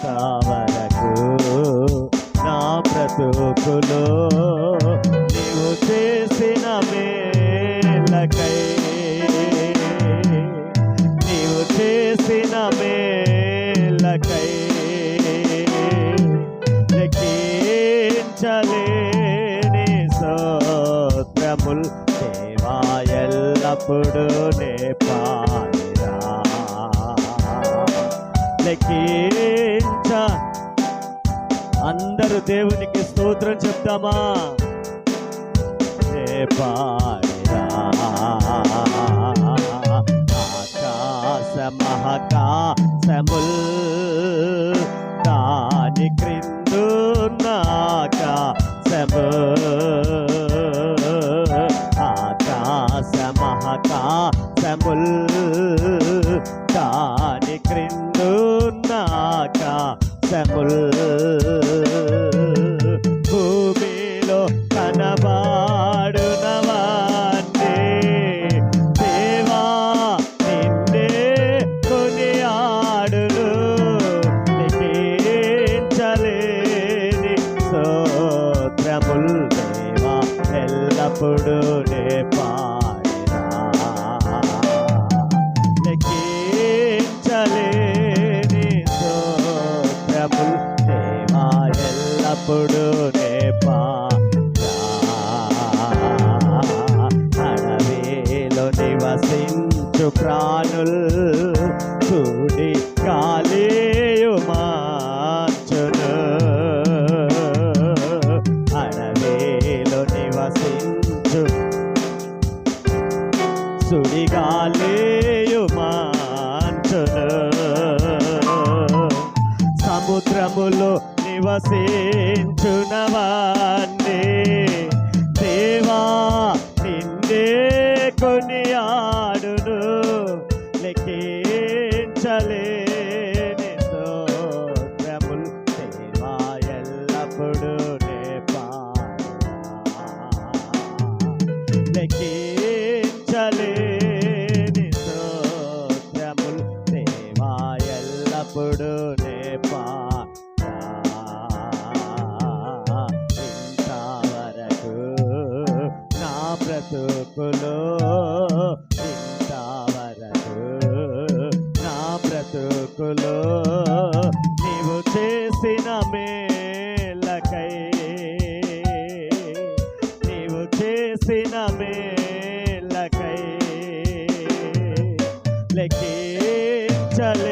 ఇంతవరకు నా బ్రతుకులో నీవు చేసిన మేలకై నీవు చేసిన మేలకై లెక్కించలేని స్తోత్రముల్ దేవా ఎల్లప్పుడు నే పాడిరా లెక్కించ అందరూ దేవునికి స్తోత్రం చెప్తామా? నే పాడిరా క్రిందున్నాకాశముల్ భూమిలో కనబాడునవాన్నే దేవా నిన్నే కొనియాడును. నిగించలేని స్తోత్రముల్ దేవా ఎల్లప్పుడూ నే పా ఎప్పుడు నే పాడా అడవిలో నివసించు ప్రాణుల్ చూడి కాలేయు మార్చును. అడవిలో నివసించు సుడిగాలేయు మాంచును సముద్రములో నివసే లెక్కించలేని స్తోత్రములు దేవా నా బ్రతుకులో నా చేసిన మేలకై లెక్కించలే